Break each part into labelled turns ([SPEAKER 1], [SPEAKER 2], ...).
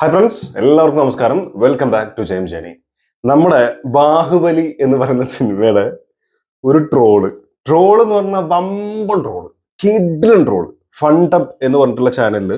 [SPEAKER 1] Hi friends എല്ലാവർക്കും നമസ്കാരം. Welcome back to ജെയിം ജേണി നമ്മുടെ ബാഹുബലി എന്ന് പറയുന്ന സിനിമയുടെ ഒരു ട്രോൾ ട്രോൾ എന്ന് പറഞ്ഞാൽ വമ്പൻ troll kid troll fun dub എന്ന് പറഞ്ഞിട്ടുള്ള ചാനലിൽ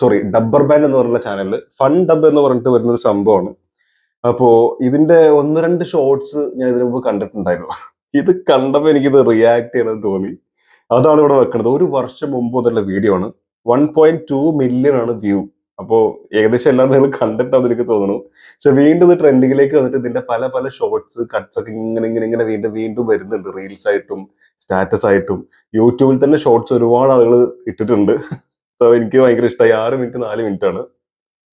[SPEAKER 1] സോറി ഡബ്ബർ ബാൻഡ് എന്ന് പറഞ്ഞിട്ടുള്ള ചാനലിൽ ഫൺ ഡബ് എന്ന് പറഞ്ഞിട്ട് വരുന്ന ഒരു സംഭവമാണ്. അപ്പോ ഇതിന്റെ ഒന്ന് രണ്ട് ഷോർട്സ് ഞാൻ ഇതിനു മുമ്പ് കണ്ടിട്ടുണ്ടായിരുന്നു. ഇത് കണ്ടപ്പോൾ എനിക്കിത് റിയാക്ട് ചെയ്യണമെന്ന് തോന്നി. അതാണ് ഇവിടെ വെക്കുന്നത് ഒരു വർഷം മുമ്പ് മുതലുള്ള വീഡിയോ ആണ്. വൺ പോയിന്റ് ടു മില്യൺ ആണ് വ്യൂ അപ്പോ ഏകദേശം എല്ലാം നിങ്ങൾ കണ്ടിട്ടാന്ന് എനിക്ക് തോന്നുന്നു. പക്ഷെ വീണ്ടും ഇത് ട്രെൻഡിങ്ങിലേക്ക് വന്നിട്ട് ഇതിന്റെ പല പല ഷോർട്സ് കട്ട്സ് ഒക്കെ ഇങ്ങനെ ഇങ്ങനെ ഇങ്ങനെ വീണ്ടും വീണ്ടും വരുന്നുണ്ട്. റീൽസ് ആയിട്ടും സ്റ്റാറ്റസ് ആയിട്ടും. യൂട്യൂബിൽ തന്നെ ഷോർട്സ് ഒരുപാട് ആളുകൾ ഇട്ടിട്ടുണ്ട്. സോ എനിക്ക് ഭയങ്കര ഇഷ്ടമായി ആറ് മിനിറ്റ് നാല് മിനിറ്റ് ആണ്.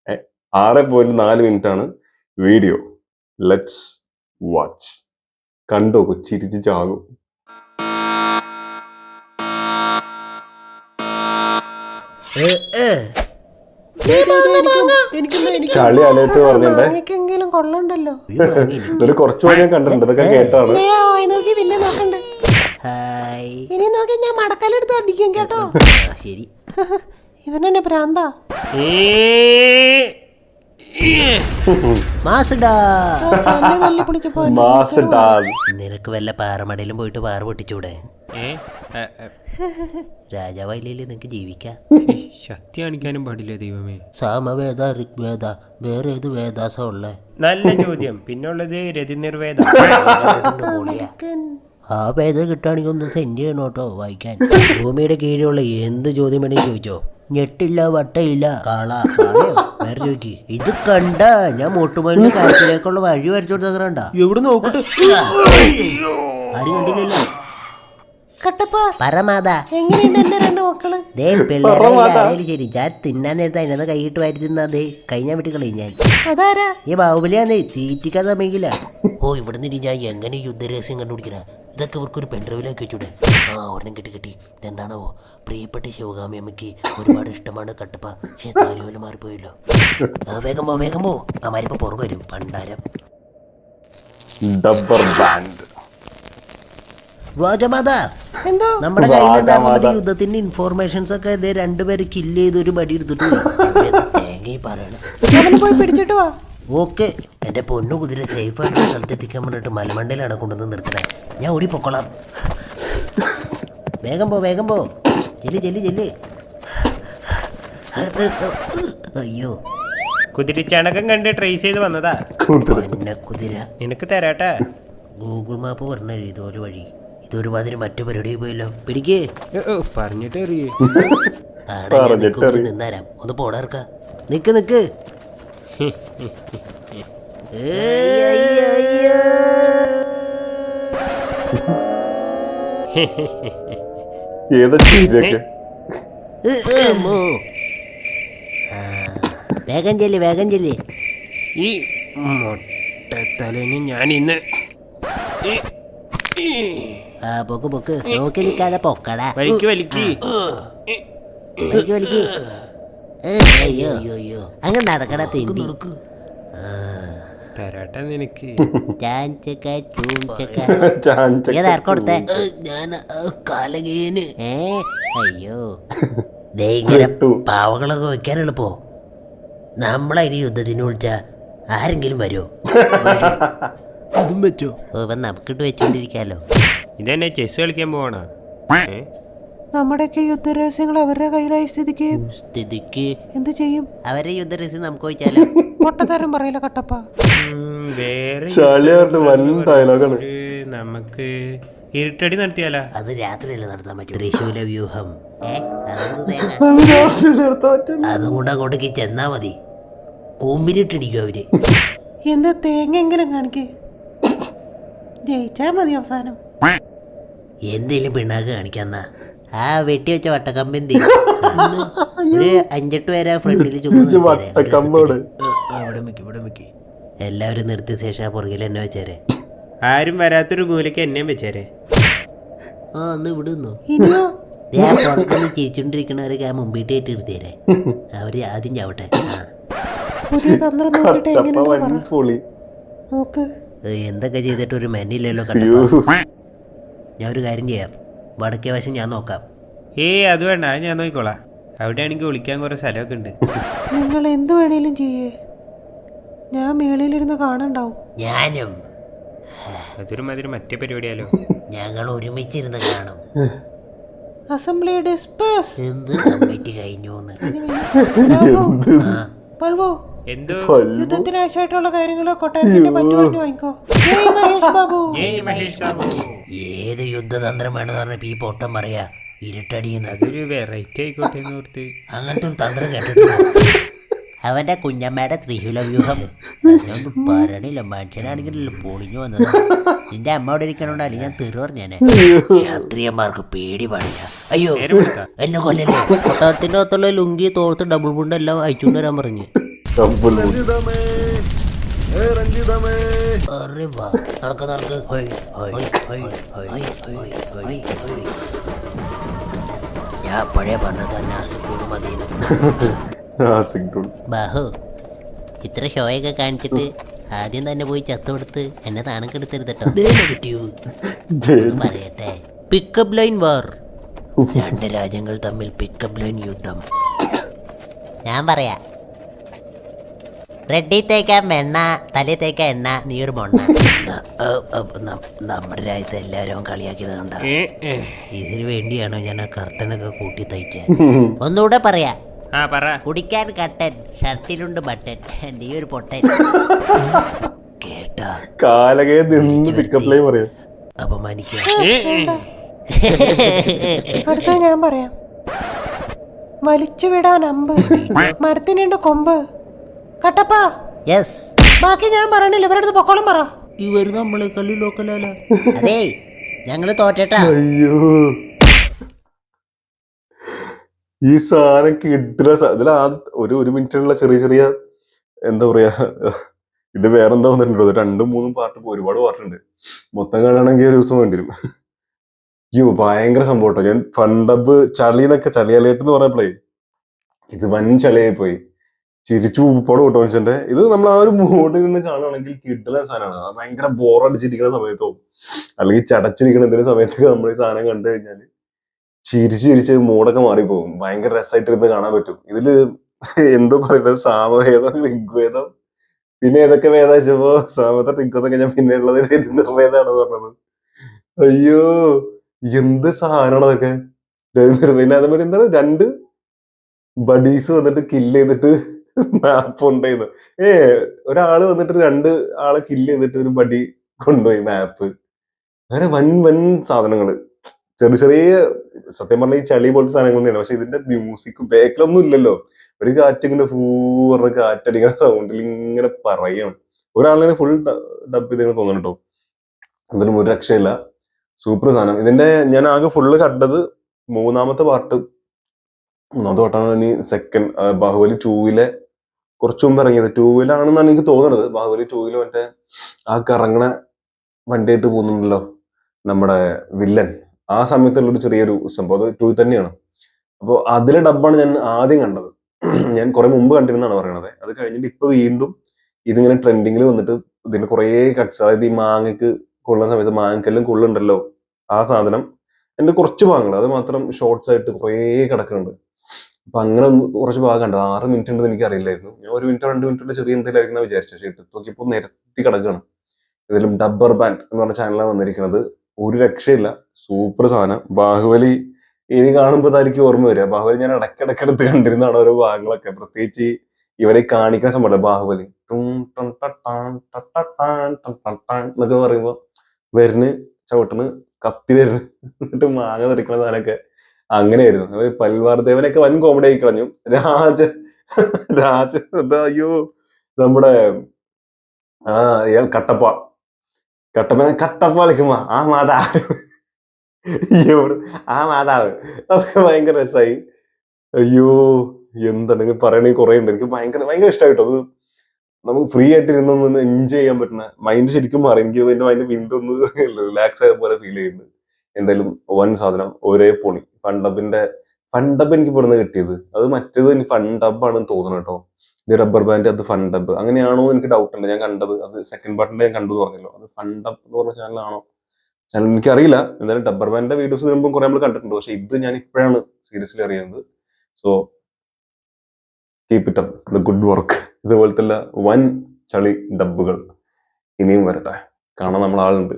[SPEAKER 1] ഏ, ആറ് പോയിന്റ് നാല് മിനിറ്റ് ആണ് വീഡിയോ ലെറ്റ്സ് വാച്ച് കണ്ടോ ചിരിച്ച് ചാകും. ചളി അലേറ്റ് പറഞ്ഞിട്ടുണ്ടേ.
[SPEAKER 2] എനിക്കെങ്കിലും കൊള്ളണ്ടല്ലോ.
[SPEAKER 1] ഇതൊരു കുറച്ചു ഞാൻ കണ്ടിട്ടുണ്ട്. ഇതൊക്കെ കേട്ടാണ്
[SPEAKER 2] നോക്കി പിന്നെ നോക്കണ്ട്. ഇനി നോക്കി ഞാൻ മടക്കലെടുത്ത് അടിക്കും കേട്ടോ.
[SPEAKER 3] ശരി.
[SPEAKER 2] ഇവനെന്നെ ഭ്രാന്താ
[SPEAKER 3] മാസുടാ
[SPEAKER 2] തല്ലി തല്ലി പിടിച്ച് പോയി
[SPEAKER 1] മാസ് ഡാഗ്
[SPEAKER 3] നിനക്ക് വല്ല പാറമടയിലും പോയിട്ട് പാറ പൊട്ടിച്ചൂടെ? രാജാവായില്ലേ നിനക്ക് ജീവിക്കാം
[SPEAKER 4] ശക്തി കാണിക്കാനും പാടില്ല ദൈവമേ?
[SPEAKER 3] സാമവേദ ഋഗ്വേദ വേറെ ഏത് വേദാസ ഉള്ളേ
[SPEAKER 4] നല്ല ചോദ്യം. പിന്നുള്ളത് രതിനിർവേദ.
[SPEAKER 3] ആ വേദം കിട്ടുകയാണെങ്കിൽ ഒന്ന് സെൻഡ് ചെയ്യണോട്ടോ വായിക്കാൻ. ഭൂമിയുടെ കീഴിലുള്ള എന്ത് ചോദ്യം വേണമെങ്കിൽ ചോദിച്ചോ? ഞെട്ടില്ല വട്ടയില്ല. കാള? വേറെ ചോദിക്ക്. ഇത് കണ്ട ഞാൻ മോട്ടുമോലിന്റെ കാര്യത്തിലേക്കുള്ള വഴി വരച്ചു കൊടുത്തങ്ങണ്ട
[SPEAKER 4] എവിടെ നോക്കട്ടെ?
[SPEAKER 3] ആരും കണ്ടില്ലല്ലോ.
[SPEAKER 2] കട്ടപ്പ.
[SPEAKER 3] പരമാതാ.
[SPEAKER 2] എങ്ങനെയുണ്ട് എന്റെ രണ്ട് മക്കൾ?
[SPEAKER 3] ദേ പിള്ളേരെ ശരി. ഞാൻ തിന്നാൻ നേരത്തെ അതിനകത്ത് കൈയിട്ട് വാരി തിന്നാതെ ദേ കഴിഞ്ഞാൻ വിട്ട് കളയും ഞാൻ.
[SPEAKER 2] അതാരാ?
[SPEAKER 3] ഈ ബാഹുബലിയാന്നേ തീറ്റിക്കാൻ സമയക്കില്ല ഓ ഇവിടെ നിന്ന് ഞാൻ എങ്ങനെ യുദ്ധരഹസ്യം കണ്ടുപിടിക്കണ? ഇതൊക്കെ ഇവർക്കൊരു പെൺഡ്രൈവിലേക്ക് വെച്ചൂടെ? ആ ഒരെണ്ണം കിട്ടി കിട്ടി. ഇതെന്താണാവോ? പ്രിയപ്പെട്ട ശിവകാമി അമ്മയ്ക്ക് ഒരുപാട് ഇഷ്ടമാണ് കട്ടപ്പ. പക്ഷേ താലിയോൽ മാറിപ്പോയല്ലോ. ആ, വേഗം പോ വേഗം പോ. ആ മാരിപ്പോ പുറകു വരും. പണ്ടാരം.
[SPEAKER 1] ഡബ്ബർ ബാൻഡ്
[SPEAKER 3] രാജമാതാ
[SPEAKER 2] എന്തോ?
[SPEAKER 3] നമ്മുടെ കയ്യിലുണ്ടായിരുന്ന യുദ്ധത്തിന്റെ ഇൻഫോർമേഷൻസ് ഒക്കെ ഇതേ രണ്ടുപേര് കില്ല് ചെയ്ത് ഒരു ബടി എടുത്തിട്ട് തേങ്ങ പറയണം. തേങ്ങി പറയണേ
[SPEAKER 2] പോയി പിടിച്ചിട്ട് വാ.
[SPEAKER 3] ഓക്കെ. എന്റെ പൊന്നു കുതിര സേഫ് ആയിട്ട് സ്ഥലത്തെത്തിക്കാൻ വേണ്ടിട്ട് മലമണ്ടയിലാണ് കൊണ്ടുവന്ന് നിർത്തണേ. ഞാൻ ഓടി പൊക്കോളാം. വേഗം പോ വേഗം പോ. ചെല്ലി ചെല്ലി ചെല്ലി. അയ്യോ.
[SPEAKER 4] കുതിരിച്ചണക്കം കണ്ട് ട്രേസ് ചെയ്ത് വന്നതാ.
[SPEAKER 3] പിന്നെ കുതിര.
[SPEAKER 4] നിനക്ക് തരാട്ടെ.
[SPEAKER 3] ഗൂഗിൾ മാപ്പ് പറഞ്ഞു ഇതൊരു വഴി. ഇതൊരുമാതിരി മറ്റു പരിപാടി പോയല്ലോ. പിടിക്ക്.
[SPEAKER 4] പറഞ്ഞിട്ട് എറിയേ
[SPEAKER 3] നിന്നാരാം? ഒന്ന് പോടാർക്ക നിക്ക് നിക്ക്. വേഗം ചെല്ലി വേഗം ചെല്ലി.
[SPEAKER 4] ഈ മൊട്ടത്തലേന് ഞാൻ ഇന്ന്
[SPEAKER 3] ആ പൊക്ക് പൊക്ക്. നോക്കി നിൽക്കാതെ പൊക്കടാ.
[SPEAKER 4] വലിക്ക് വലിക്ക്.
[SPEAKER 3] വലിക്ക് വലിക്ക്. അയ്യോ അയ്യോ അങ്ങ് നടക്കട തിണ്ടി
[SPEAKER 4] തരാട്ടെ നിനക്ക്.
[SPEAKER 3] കൊടുത്തേ? ഞാൻ കാലകീന്. ഏ അയ്യോ. ദേ ഇങ്ങനെ. പാവകളൊക്കെ വെക്കാൻ എളുപ്പോ. നമ്മളതിന് യുദ്ധത്തിന് വിളിച്ച ആരെങ്കിലും വരുമോ
[SPEAKER 4] അതും വെച്ചോ.
[SPEAKER 3] ഓ ഇപ്പം നമുക്കിട്ട് വെച്ചോണ്ടിരിക്കാലോ.
[SPEAKER 4] ഇതെന്നെ ചെസ് കളിക്കാൻ പോവാണ്? നമ്മുടെ
[SPEAKER 2] നമ്മുടെയൊക്കെ യുദ്ധരഹസ്യങ്ങൾ അവരുടെ കയ്യിലായ സ്ഥിതിക്ക്.
[SPEAKER 3] സ്ഥിതിക്ക്.
[SPEAKER 2] എന്ത് ചെയ്യും?
[SPEAKER 3] അവരെ യുദ്ധരഹസ്യം നമുക്ക് വെച്ചാലോ
[SPEAKER 2] പൊട്ടത്തരം പറയില്ല കട്ടപ്പ.
[SPEAKER 4] വേറെ
[SPEAKER 1] വൻ ഡയലോഗാണ്
[SPEAKER 4] നമുക്ക് ഇരുട്ടടി നടത്തിയാല?
[SPEAKER 3] അത് രാത്രിയല്ലേ നടത്താൻ പറ്റും. തൃശൂല വ്യൂഹം. ഏ അതെന്ത് തേങ്ങ? അതും കൊണ്ട് അങ്ങോട്ടേക്ക് ചെന്നാ മതി. കൂമ്പിലിട്ടിടിക്കും അവർ.
[SPEAKER 2] എന്ത് തേങ്ങെങ്കിലും കാണിക്കേ. ജയിച്ചാ മതി അവസാനം.
[SPEAKER 3] എന്തേലും പിണ്ണാക്ക് കാണിക്കാന്നാ. ആ വെട്ടി വെച്ച വട്ടക്കമ്പന്തി. ഒരു അഞ്ചെട്ട് പേരാ ഫ്രണ്ടിൽ ചുമ്മാ.
[SPEAKER 1] വട്ടക്കമ്പോട്.
[SPEAKER 3] ഏ, ഇവിടെ മിക്കി ഇവിടെ മിക്കി എല്ലാവരും നിർത്തിയ ശേഷം ആ പുറകിൽ എന്നെ വെച്ചേരെ.
[SPEAKER 4] ആരും വരാത്തൊരു മൂലയ്ക്ക് എന്നെയും വെച്ചേരെ.
[SPEAKER 3] ആ ഒന്ന് ഇവിടെ നിന്നോ? ഞാൻ പുറത്തുനിന്ന് ചിരിച്ചോണ്ടിരിക്കണവരൊക്കെ ആ മുമ്പിട്ട് ആയിട്ട് എടുത്തേരെ അവർ ആദ്യം ചാവട്ടെ. ആ.
[SPEAKER 2] പുതിയ തന്ത്രം നോക്കിയിട്ട്
[SPEAKER 1] ചപ്പ
[SPEAKER 2] എങ്ങനെയുണ്ട് പറ.
[SPEAKER 1] പൊളി.
[SPEAKER 3] നോക്ക്.
[SPEAKER 5] ഏ, എന്തൊക്കെ ചെയ്തിട്ട് ഒരു മെനില്ലല്ലോ കണ്ടപ്പോ? ഞാൻ ഒരു കാര്യം ചെയ്യാം. വടക്കേ വശം ഞാൻ നോക്കാം.
[SPEAKER 4] ഏയ് അത് വേണ്ട അത് ഞാൻ നോക്കിക്കോളാം. അവിടെ ആണെങ്കിൽ ഒളിക്കാൻ കുറെ സ്ഥലമൊക്കെ ഉണ്ട്.
[SPEAKER 2] നിങ്ങൾ എന്ത് വേണേലും ചെയ്യേ. ഞാൻ മേളിലിരുന്ന് കാണണ്ടാവും.
[SPEAKER 3] ഞാനും.
[SPEAKER 4] അതൊരു മറ്റേ പരിപാടിയാലോ?
[SPEAKER 3] ഞങ്ങൾ ഒരുമിച്ചിരുന്ന് കാണും.
[SPEAKER 2] അസംബ്ലി ഡിസ്പേസ്
[SPEAKER 3] എന്ത് കമ്മിറ്റി കഴിഞ്ഞു
[SPEAKER 2] പൾവോ
[SPEAKER 4] എന്തോ?
[SPEAKER 2] യുദ്ധത്തിന് ആവശ്യമായിട്ടുള്ള കാര്യങ്ങൾ കൊട്ടാരത്തിന്റെ പറ്റു പറഞ്ഞു വാങ്ങിക്കോ. ജയ് മഹേഷ് ബാബു.
[SPEAKER 4] ഏയ് മഹേഷ് ബാബു.
[SPEAKER 3] ഏത് യുദ്ധതന്ത്രം വേണമെന്ന് പറഞ്ഞപ്പോ ഈ പൊട്ടം പറയാ? ഇരുട്ടടിയെന്ന്
[SPEAKER 4] അതൊരു വെറൈറ്റി ആയിക്കോട്ടെ എന്ന് ഓർത്ത്
[SPEAKER 3] അങ്ങനത്തെ ഒരു തന്ത്രം കേട്ടിട്ടില്ല അവന്റെ കുഞ്ഞമ്മയുടെ ത്രിശൂല വ്യൂഹം അതൊന്നും പറയണില്ല മനുഷ്യനാണെങ്കിലല്ലോ പൊളിഞ്ഞു വന്നത്? നിന്റെ അമ്മ അവിടെ ഇരിക്കണോണ്ട്? അല്ലെങ്കിൽ ഞാൻ തെറി പറഞ്ഞേനെ ക്ഷത്രിയന്മാർക്ക് പേടി പാടില്ല. അയ്യോ എന്നെ കൊല്ലല്ലേ? കൊട്ടാരത്തിന്റെ അകത്തുള്ള ലുങ്കി തോർത്ത് ഡബിൾ ബുണ്ട് എല്ലാം അയച്ചുകൊണ്ട് വരാൻ പറഞ്ഞു. നടക്ക് നടക്ക്. ഞാൻ പഴയ പറഞ്ഞത് തന്നെ അസുഖം മതിയെന്ന്.
[SPEAKER 1] സിഗ്നൽ
[SPEAKER 3] ബാഹു ഇത്ര ഷോയൊക്കെ കാണിച്ചിട്ട് ആദ്യം തന്നെ പോയി ചത്തുകൊടുത്ത് എന്നെ താണം നെഗറ്റീവ്. പറയട്ടെ. പിക്കപ്പ് ലൈൻ വാർ രണ്ട് രാജ്യങ്ങൾ തമ്മിൽ പിക്കപ്പ് ലൈൻ യുദ്ധം. ഞാൻ പറയാ. റെഡി തേക്കാൻ വെണ്ണ തലയിൽ തേക്കാൻ എണ്ണ നീ ഒരു മൊണ്ണ. നമ്മുടെ രാജ്യത്തെ എല്ലാവരും കളിയാക്കിയത് കണ്ട.
[SPEAKER 4] ഏ, ഏ.
[SPEAKER 3] ഇതിനു വേണ്ടിയാണോ ഞാൻ ആ കർട്ടനൊക്കെ കൂട്ടി തയ്ച്ചേ? ഒന്നുകൂടെ പറയാ.
[SPEAKER 4] ആ പറ.
[SPEAKER 3] കുടിക്കാൻ കട്ടൻ ഷർട്ടിലുണ്ട് ബട്ടൻ നീ ഒരു പൊട്ടൻ. കേട്ടോ.
[SPEAKER 1] കാലകേ നിന്ന് പിക്കപ്പ് ലൈൻ പറയാം.
[SPEAKER 4] ഏ.
[SPEAKER 2] അടുത്ത ഞാൻ പറയാം. വലിച്ചു വിടാൻ അമ്പ് മരത്തിനുണ്ട് കൊമ്പ്. കട്ടപ്പാ.
[SPEAKER 3] യെസ്
[SPEAKER 2] ബാക്കി ഞാൻ പറയണില്ല. ഇവരുടെ അടുത്ത് പൊക്കോളം പറ.
[SPEAKER 3] ഇവർ നമ്മളെ കല്ലി ലോക്കലല്ല അതേ ഞങ്ങൾ തോറ്റേട്ടാ.
[SPEAKER 1] അയ്യോ. ഈ സാധനം കിട്ടുന്ന ഇതിൽ ആദ്യ ഒരു ഒരു മിനിറ്റിലുള്ള ചെറിയ ചെറിയ എന്താ പറയാ ഇത് വേറെന്താ വന്നിട്ടുണ്ടോ? രണ്ടും മൂന്നും പാർട്ട് ഒരുപാട് പാർട്ടുണ്ട്. മൊത്തം കാണുകയാണെങ്കിൽ ഒരു ദിവസം വേണ്ടി വരും അയ്യോ ഭയങ്കര സംഭവം ഞാൻ ഫണ്ടബ് ചളി എന്നൊക്കെ ചളിയലേട്ട് എന്ന് പറഞ്ഞപ്പോഴേ ഇത് വൻ ചളിയായി പോയി ചിരിച്ചു ഉപ്പോടെ കൂട്ടോ മനുഷ്യന്റെ ഇത് നമ്മൾ ആ ഒരു മൂഡിൽ നിന്ന് കാണുകയാണെങ്കിൽ കിട്ടുന്ന സാധനമാണ്. ഭയങ്കര ബോറടിച്ചിരിക്കുന്ന സമയത്തോ അല്ലെങ്കിൽ ചടച്ചിരിക്കുന്ന എന്തെങ്കിലും സമയത്തൊക്കെ നമ്മൾ ഈ സാധനം കണ്ടു കഴിഞ്ഞാൽ ചിരിച്ച് ചിരിച്ച് മൂടൊക്കെ മാറിപ്പോകും. ഭയങ്കര രസമായിട്ട് ഇരുന്ന് കാണാൻ പറ്റും. ഇതിൽ എന്തോ പറയുന്നത്? സാമവേദം ഋഗ്വേദം. പിന്നെ ഏതൊക്കെ വേദം വെച്ചപ്പോ? സാമത്തെ ഋഗ്വേദം ഞാൻ പിന്നെ ഉള്ളത് നിർവേദാണ് പറഞ്ഞത്. അയ്യോ എന്ത് സാധനമാണ് അതൊക്കെ? പിന്നെ അതേപോലെ എന്താണ്? രണ്ട് ബഡീസ് വന്നിട്ട് കില്ല് ചെയ്തിട്ട് മാപ്പ് കൊണ്ടുപോയത് ഏ ഒരാൾ വന്നിട്ട് രണ്ട് ആളെ കില്ല് ചെയ്തിട്ട് ഒരു ബഡി കൊണ്ടുപോയി മാപ്പ് അങ്ങനെ വൻ വൻ സാധനങ്ങൾ. ചെറിയ ചെറിയ സത്യം പറഞ്ഞാൽ ഈ ചളി പോലത്തെ സാധനങ്ങൾ തന്നെയാണ്. പക്ഷെ ഇതിന്റെ മ്യൂസിക് ബേക്കിലൊന്നും ഇല്ലല്ലോ. ഒരു കാറ്റ് ഇങ്ങനെ പറഞ്ഞ കാറ്റടിക്കുന്ന സൗണ്ടിൽ ഇങ്ങനെ പറയണം. ഒരാളിനെ ഫുൾ ഡബ് ചെയ്ത് തോന്നണം കേട്ടോ എന്തായാലും ഒരു രക്ഷയില്ല. സൂപ്പർ സാധനം. ഇതിന്റെ ഞാൻ ആകെ ഫുള്ള് കണ്ടത് മൂന്നാമത്തെ പാർട്ട് മൂന്നാമത്തെ പാട്ടാണ് ഇനി സെക്കൻഡ് ബാഹുബലി ടൂവിലെ കുറച്ചു മുമ്പ് ഇറങ്ങിയത്. ടൂവിലാണെന്നാണ് എനിക്ക് തോന്നുന്നത് ബാഹുബലി ടൂവിൽ മറ്റേ ആ കറങ്ങണ വണ്ടിയായിട്ട് പോകുന്നുണ്ടല്ലോ. നമ്മുടെ വില്ലൻ. ആ സമയത്തുള്ള ഒരു ചെറിയൊരു സംഭവം. അത് ടൂ തന്നെയാണ്. അപ്പോൾ അതിലെ ഡബ്ബാണ് ഞാൻ ആദ്യം കണ്ടത്. ഞാൻ കുറെ മുമ്പ് കണ്ടിരുന്നാണ് പറയണത്. അത് കഴിഞ്ഞിട്ട് ഇപ്പൊ വീണ്ടും ഇതിങ്ങനെ ട്രെൻഡിങ്ങിൽ വന്നിട്ട് ഇതിന് കുറേ കട്ട്സ് അതായത് ഈ മാങ്ങക്ക് കൊള്ളുന്ന സമയത്ത് മാങ്ങക്കെല്ലാം കൊള്ളുണ്ടല്ലോ ആ സാധനം എന്റെ കുറച്ച് ഭാഗങ്ങൾ അത് മാത്രം ഷോർട്സ് ആയിട്ട് കുറേ കിടക്കുന്നുണ്ട്. അപ്പൊ അങ്ങനെ കുറച്ച് ഭാഗം കണ്ടത്. ആറ് മിനിറ്റ് ഉണ്ടെന്ന് എനിക്ക് അറിയില്ലായിരുന്നു ഞാൻ ഒരു മിനിറ്റോ രണ്ട് മിനിറ്റോ ചെറിയ എന്തെങ്കിലും വിചാരിച്ചു പക്ഷേ ഇട്ട് നോക്കിയപ്പോൾ നിരത്തി കിടക്കുകയാണ് ഇതിലും ഡബ്ബർ ബാൻഡ് എന്ന് പറഞ്ഞ ചാനലാണ് വന്നിരിക്കുന്നത് ഒരു രക്ഷയില്ല. സൂപ്പർ സാധനം. ബാഹുബലി ഇനി കാണുമ്പോൾ അതായിരിക്കും ഓർമ്മ വരിക. ബാഹുബലി ഞാൻ ഇടയ്ക്കിടയ്ക്കെടുത്ത് കണ്ടിരുന്നതാണ് ഓരോ ഭാഗങ്ങളൊക്കെ. പ്രത്യേകിച്ച് ഇവരെ കാണിക്കാൻ സംഭവം ബാഹുബലി. എന്നൊക്കെ പറയുമ്പോൾ വരുന്ന് ചവിട്ടുന്ന് കത്തി വരുന്ന്. എന്നിട്ട് മാങ്ങ തെറിക്കുന്ന സാധനമൊക്കെ അങ്ങനെയായിരുന്നു. പൽവാർ ദേവനൊക്കെ വൻ കോമഡി ആയി കളഞ്ഞു. രാജ രാജ അയ്യോ നമ്മുടെ ആ കട്ടപ്പ. കട്ടപ്പ കട്ടപ്പ കളിക്കുമ്പോ ആ മാതാവ്. ആ മാതാവ്. അതൊക്കെ ഭയങ്കര രസമായി അയ്യോ എന്താണ് പറയണെങ്കിൽ കുറെ ഉണ്ട് എനിക്ക് ഭയങ്കര ഭയങ്കര ഇഷ്ടമായിട്ടോ അത് നമുക്ക് ഫ്രീ ആയിട്ട് ഇരുന്നൊന്ന് എൻജോയ് ചെയ്യാൻ പറ്റുന്ന മൈൻഡ് ശരിക്കും മാറി. എനിക്ക് എന്റെ മൈൻഡ് വിൻഡ് ഒന്ന് റിലാക്സ് ആയ പോലെ ഫീൽ ചെയ്യുന്നത് എന്തായാലും വൻ സാധനം ഒരേ പൊളി. ഫണ്ടബിന്റെ ഫണ്ടബ് എനിക്ക് ഇവിടുന്ന് കിട്ടിയത്. അത് മറ്റേത് എനിക്ക് ഫണ്ടബ് ആണെന്ന് തോന്നുന്നു കേട്ടോ. ഇത് റബ്ബർ ബാൻഡ് അത് ഫണ്ടബ് അങ്ങനെയാണോ എനിക്ക് ഡൗട്ട് ഉണ്ട്. ഞാൻ കണ്ടത് അത് സെക്കൻഡ് പാർട്ടിന്റെ ഞാൻ കണ്ടു പറഞ്ഞല്ലോ. അത് ഫണ്ടബ് എന്ന് പറഞ്ഞ ചാനലാണോ ചാനൽ എനിക്കറിയില്ല. എന്തായാലും ഡബ്ബർ ബാൻഡിന്റെ വീഡിയോസ് വരുമ്പോൾ കുറെ നമ്മൾ കണ്ടിട്ടുണ്ട്. പക്ഷെ ഇത് ഞാൻ ഇപ്പോഴാണ് സീരിയസ്ലി അറിയുന്നത്. So keep it up the good work ഇതുപോലത്തെ വൻ ചളി ഡബ്ബുകൾ ഇനിയും വരട്ടെ. കാണാൻ നമ്മൾ ആളുണ്ട്